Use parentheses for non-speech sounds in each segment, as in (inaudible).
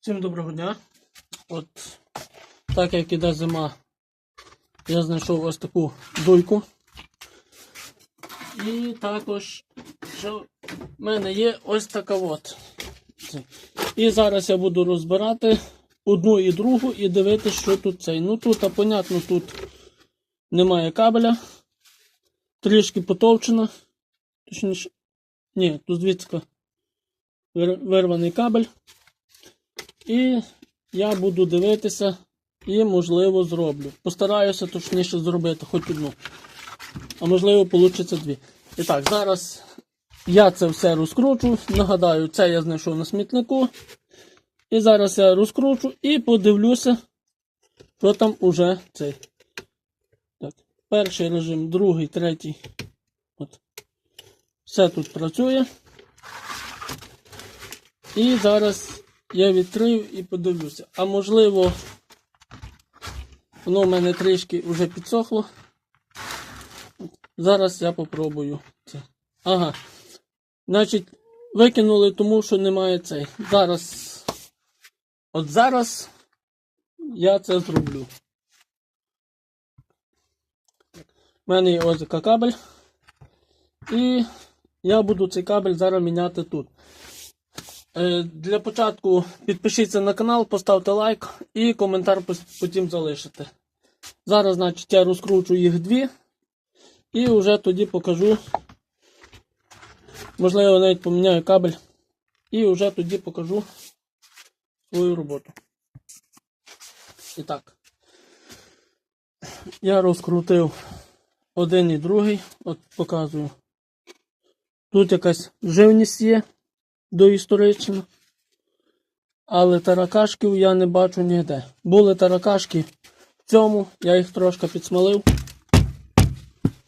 Всім доброго дня. От так як іде зима, я знайшов ось таку дуйку. І також що в мене є ось така от. І зараз я буду розбирати одну і другу і дивитися, що тут цей. Ну тут, а понятно, тут немає кабеля. Трішки потовчена. Точніше. Ні, тут звідси вирваний кабель. І я буду дивитися і, можливо, зроблю. Постараюся точніше зробити хоч одну. А можливо, вийде дві. І так, зараз я це все розкручу. Нагадаю, це я знайшов на смітнику. І зараз я розкручу і подивлюся, що там уже цей. Так, перший режим, другий, третій. От. Все тут працює. І зараз я відкрию і подивлюся. А можливо, воно в мене трішки вже підсохло. Зараз я попробую це. Ага. Значить, викинули тому, що немає цей. Зараз. От зараз я це зроблю. У мене є ось така кабель. І я буду цей кабель зараз міняти тут. Е, Для початку підпишіться на канал, поставте лайк і коментар потім залишите. Зараз, значить, я розкручу їх дві. І вже тоді покажу. Можливо, навіть поміняю кабель. І вже тоді покажу свою роботу. І так. Я розкрутив один і другий. От показую. Тут якась живність є доісторична. Але таракашків я не бачу ніде. Були таракашки в цьому, я їх трошки підсмалив.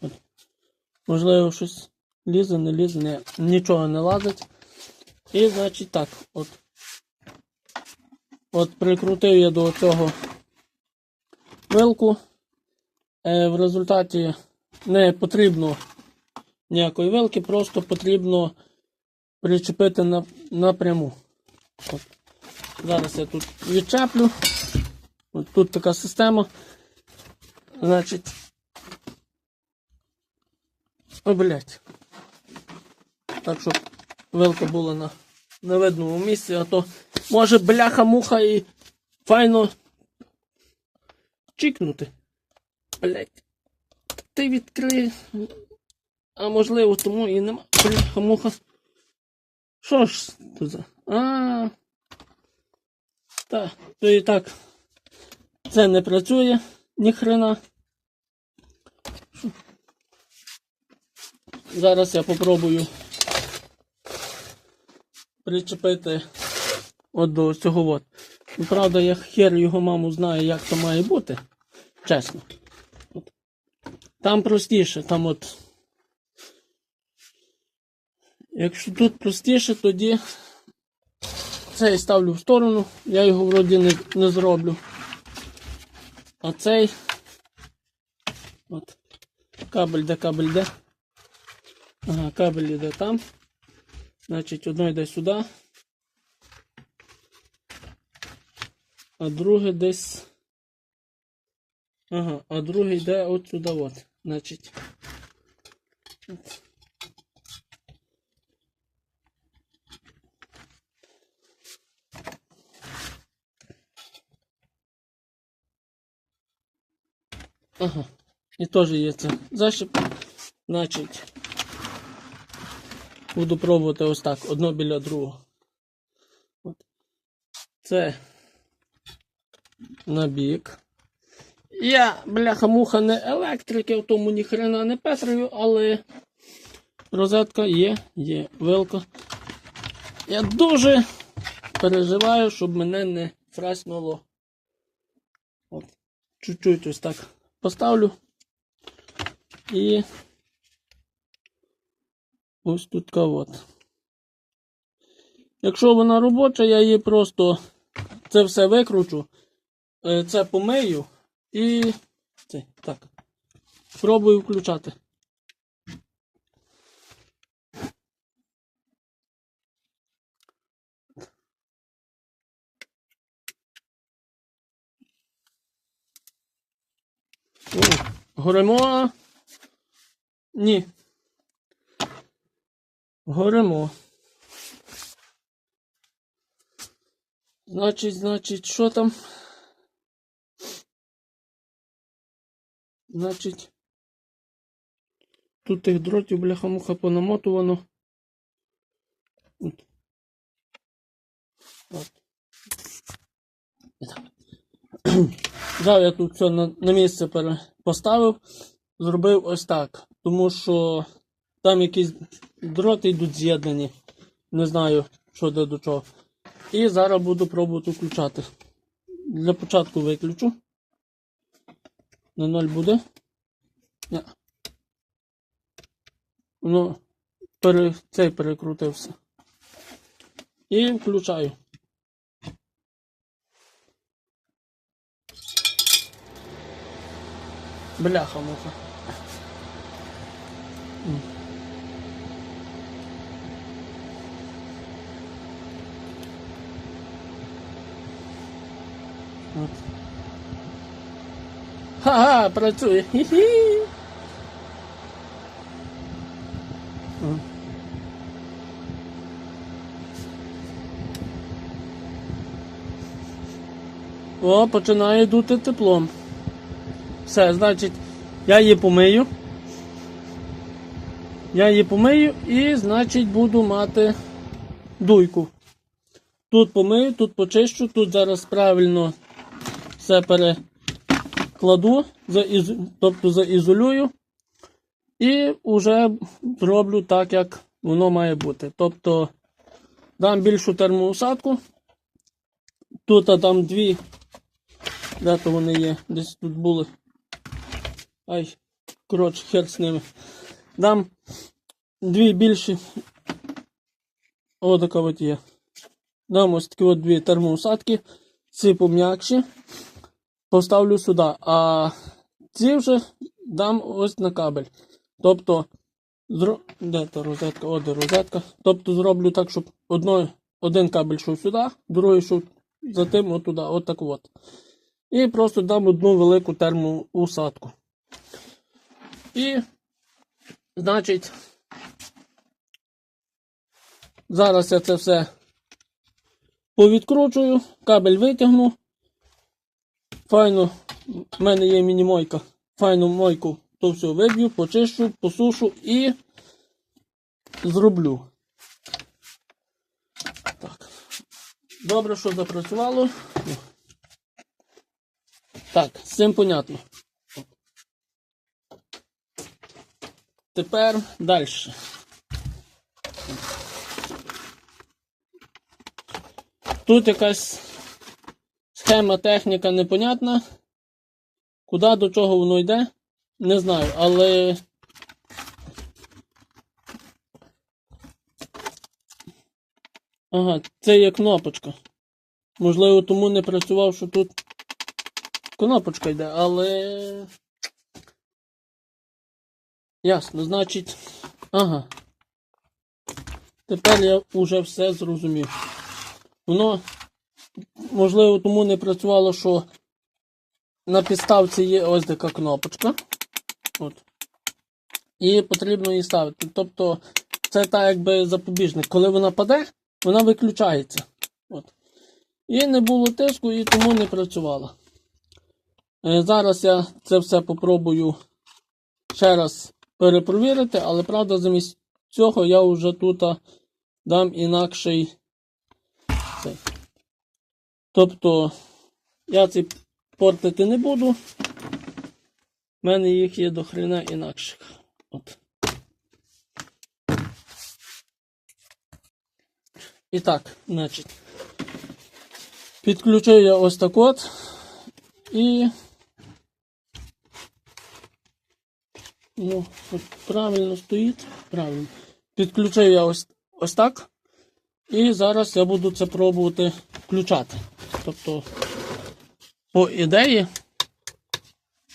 От. Можливо, щось лізе, не лізе, ні, нічого не лазить. І значить так, от. От прикрутив я до цього вилку. Е, в результаті не потрібно ніякої вилки, просто потрібно причепити на, напряму. От. Зараз я тут відчеплю. От тут така система. Значить. О, блядь. Так, щоб вилка була на, на видному місці, а то може бляха-муха і файно чікнути. Блять. Ти відкрий. А можливо, тому і нема. Бляха-муха. Що ж тут за. А. Так, то і так. Це не працює ніхрена. Зараз я попробую причепити от до цього от. Ну, Правда, я хер його маму знаю, як це має бути. Чесно. Там простіше, там от. Якщо тут простіше, тоді цей ставлю в сторону, я його вроді не, не зроблю. А цей. От. Кабель де кабель де. Ага, кабель йде там. Значить, одно йде сюди. А друге десь. Ага, а друге йде от сюди от. Значить. От. Ага. І теж є це защіп. Значить. Буду пробувати ось так, одно біля другого. От. Це на бік. Я, бляха-муха, не електрик, я в тому ні хрена не петрую, але розетка є, є вилка. Я дуже переживаю, щоб мене не фраснуло. От. Чуть-чуть ось так поставлю. І ось тут кавот. Якщо вона робоча, я її просто це все викручу, е, це помию і це, так. Пробую включати. Горемо. Ні. Горемо. Значить, значить, що там? Значить. Тут тих дротів, бляха-муха, понамотувано. От. От. Взяв я тут все на, на місце поставив, зробив ось так. Тому що там якісь дроти йдуть з'єднані. Не знаю, що де до чого. І зараз буду пробувати включати. Для початку виключу. На ноль буде. Ні. Ну, пере, цей перекрутився. І включаю. Бляха муха. От. Ха-ха, працює. Хі-хі. О, починає дути теплом. Все, значить, я її помию. Я її помию і, значить, буду мати дуйку. Тут помию, тут почищу, тут зараз правильно все перекладу, тобто заізолюю. І вже зроблю так, як воно має бути. Тобто дам більшу термоусадку. Тут а дві. Де то вони є? Десь тут були. Ай, коротше, хер з ними. Дам дві більші. О, така от є. Дам ось такі от дві термоусадки. Ці пом'якші. Поставлю сюди. А ці вже дам ось на кабель. Тобто, зро... де та розетка? О, де розетка. Тобто зроблю так, щоб одно... один кабель йшов сюди, другий йшов за тим отуди, от так от. І просто дам одну велику термоусадку. І, значить, зараз я це все повідкручую, кабель витягну. Файно, в мене є міні-мойка. Файну мойку то все виб'ю, почищу, посушу і зроблю. Так. Добре, що запрацювало. Так, з цим понятно. Тепер далі. Тут якась схема, техніка непонятна. Куди до чого воно йде, не знаю, але. Ага, це є кнопочка. Можливо, тому не працював, що тут кнопочка йде, але. Ясно, значить. Ага. Тепер я вже все зрозумів. Воно, можливо, тому не працювало, що на підставці є ось така кнопочка. От. І потрібно її ставити. Тобто, це так якби запобіжник. Коли вона паде, вона виключається. От. І не було тиску, і тому не працювала. Е, Зараз я це все попробую ще раз перепровірити, але правда, замість цього я вже тут дам інакший цей. Тобто, я цей портити не буду. У мене їх є до хрена інакших. От. І так, значить. Підключив я ось так от. І. Ну, от правильно стоїть. Правильно. Підключив я ось, ось так. І зараз я буду це пробувати включати. Тобто, по ідеї,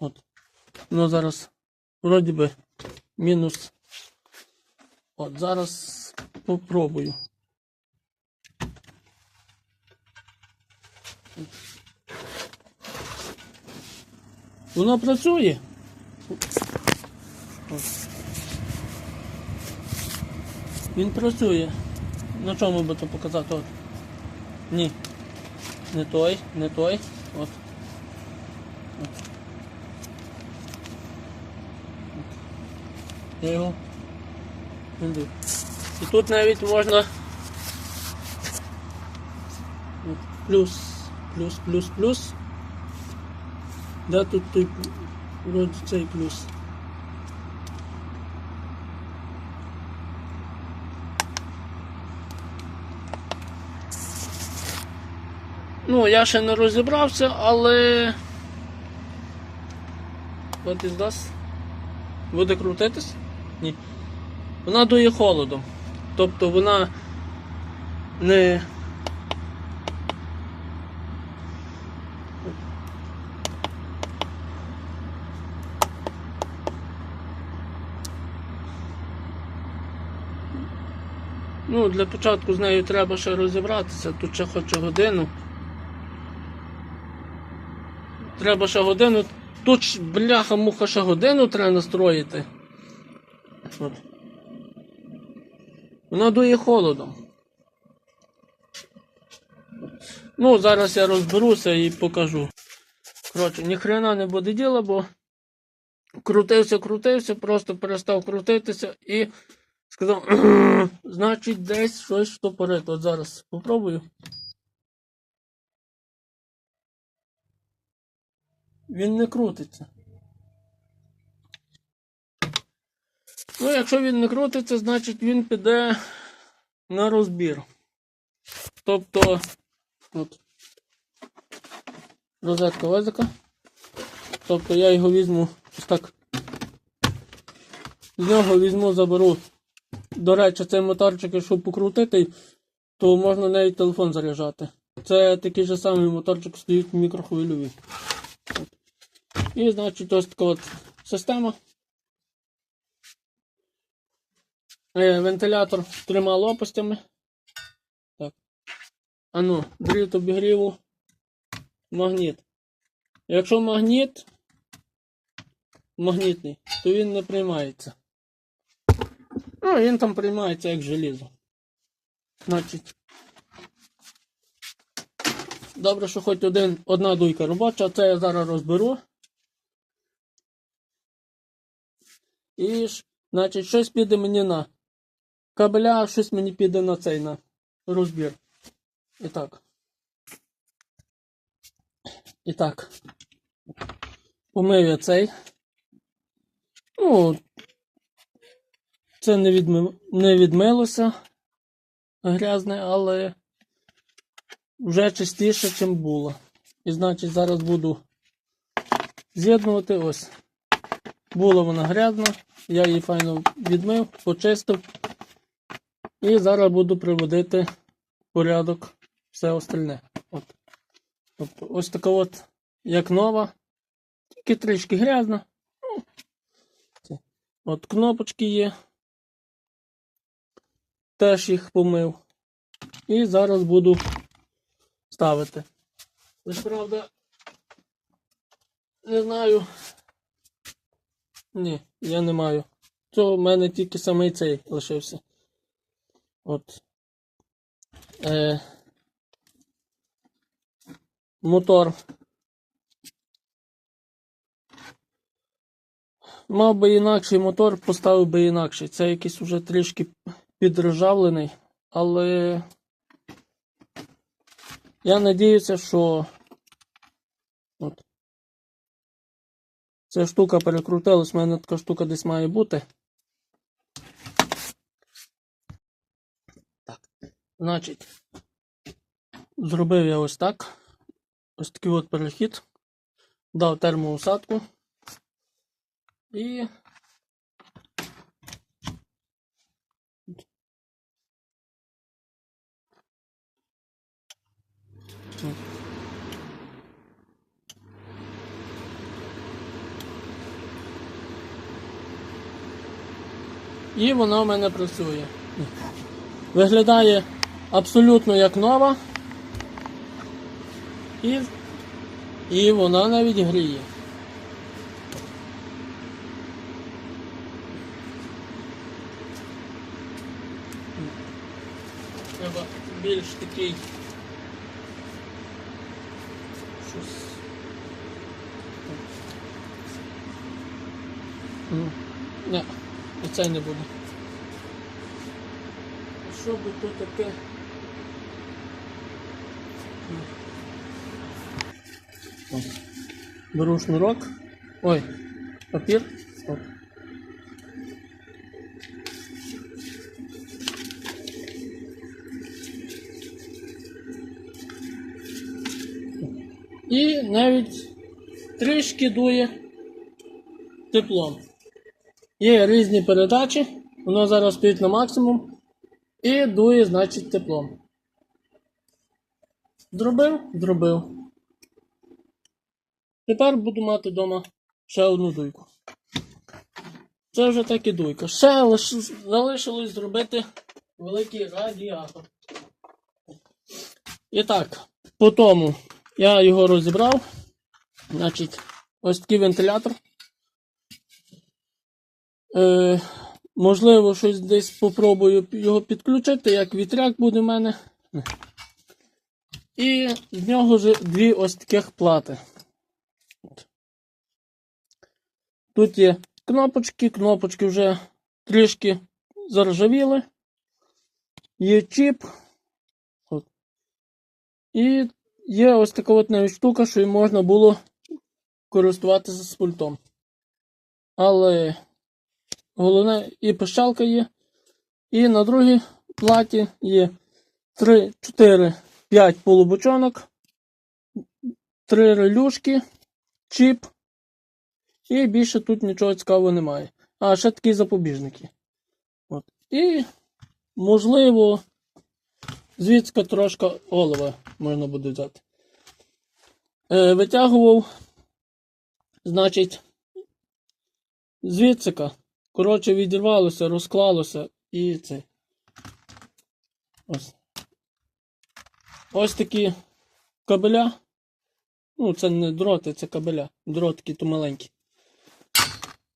от, ну зараз, вроді би, мінус. От, зараз попробую. Воно працює. Він працює. На чому би то показати? От. Ні. Не той, не той. От. От. Я його. веду. І тут навіть можна. Плюс, плюс, плюс, плюс. Де тут той вроді цей плюс? Ну, я ще не розібрався, але. What is this? Буде крутитись? Ні. Вона дує холодом. Тобто вона не. Ну, для початку з нею треба ще розібратися. Тут ще хоче годину. Треба ще годину. Тут бляха муха ще годину треба настроїти. От. Вона дує холодом. Ну, зараз я розберуся і покажу. Коротше, ніхрена не буде діла, бо крутився, крутився, просто перестав крутитися і сказав, (clears throat) значить, десь щось штопорить. От зараз попробую. Він не крутиться. Ну, якщо він не крутиться, значить він піде на розбір. Тобто, от, розетка везика. Тобто я його візьму ось так. З нього візьму, заберу. До речі, цей моторчик, якщо покрутити, то можна навіть телефон заряджати. Це такий же самий моторчик стоїть мікрохвильовий. І, значить, ось така от система. Е, Вентилятор з трьома лопастями. Так. А ну, дріт обігріву. Магніт. Якщо магніт магнітний, то він не приймається. Ну, він там приймається як желізо. Значить. Добре, що хоч один, одна дуйка робоча, це я зараз розберу. І значить, щось піде мені на кабеля, а щось мені піде на цей на розбір. І так. І так. Помив я цей. Ну, це не, відми... не відмилося грязне, але вже чистіше, ніж було. І значить зараз буду з'єднувати ось. Була вона грязна, я її файно відмив, почистив. І зараз буду приводити в порядок все остальне. От. Тобто ось така от, як нова, тільки трішки грязна. От кнопочки є. Теж їх помив. І зараз буду ставити. Лиш правда, не знаю. Ні, я не маю. Цього в мене тільки самий цей лишився. От. Е, мотор. Мав би інакший мотор, поставив би інакший. Це якийсь уже трішки підржавлений, але я надіюся, що от. Ця штука перекрутилась, у мене така штука десь має бути. Так. Значить, зробив я ось так. Ось такий от перехід. Дав термоусадку. І. І вона в мене працює. Виглядає абсолютно як нова. І і вона навіть гріє. Треба більш такий щось. Ну, не цей не буде. А що би тут таке? О. Беру шнурок. Ой, папір. Стоп. І навіть трішки дує теплом. Є різні передачі, воно зараз стоїть на максимум і дує, значить, теплом. Зробив? Зробив. Тепер буду мати вдома ще одну дуйку. Це вже так і дуйка. Ще лиш... залишилось зробити великий радіатор. І так, по тому я його розібрав. Значить, ось такий вентилятор. Е, можливо, щось десь попробую його підключити, як вітряк буде в мене. І з нього вже дві ось таких плати. Тут є кнопочки, кнопочки вже трішки заржавіли. Є чіп. От. І є ось така от навіть штука, що їм можна було користуватися з пультом. Але головне і пищалка є. І на другій платі є 3, 4, 5 полубочонок, 3 релюшки, чіп. І більше тут нічого цікавого немає. А, ще такі запобіжники. От. І, можливо, звідси трошки олова можна буде взяти. Е, витягував, значить, звідсика. Коротше, відірвалося, розклалося і це. Ось. Ось такі кабеля. Ну, це не дроти, це кабеля. Дротики то маленькі.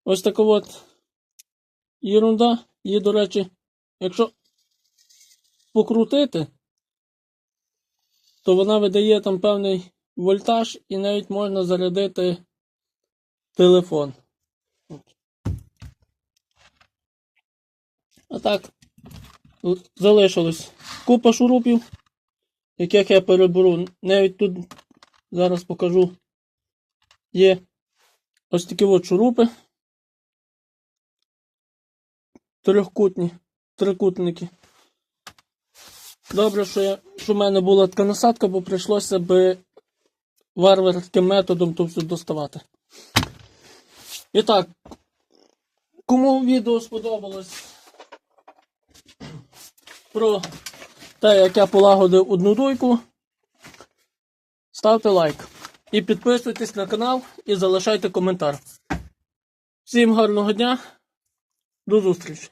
Ось така от єрунда. Її, до речі, якщо покрутити, то вона видає там певний вольтаж і навіть можна зарядити телефон. От. А так, залишилось купа шурупів, яких я переберу. Навіть тут зараз покажу. Є ось такі от шурупи. Трьохкутні, трикутники. Добре, що, я, що в мене була така насадка, бо прийшлося би варварським методом то все доставати. І так, кому відео сподобалось про те, як я полагодив одну дуйку, ставте лайк. І підписуйтесь на канал і залишайте коментар. Всім гарного дня, до зустрічі!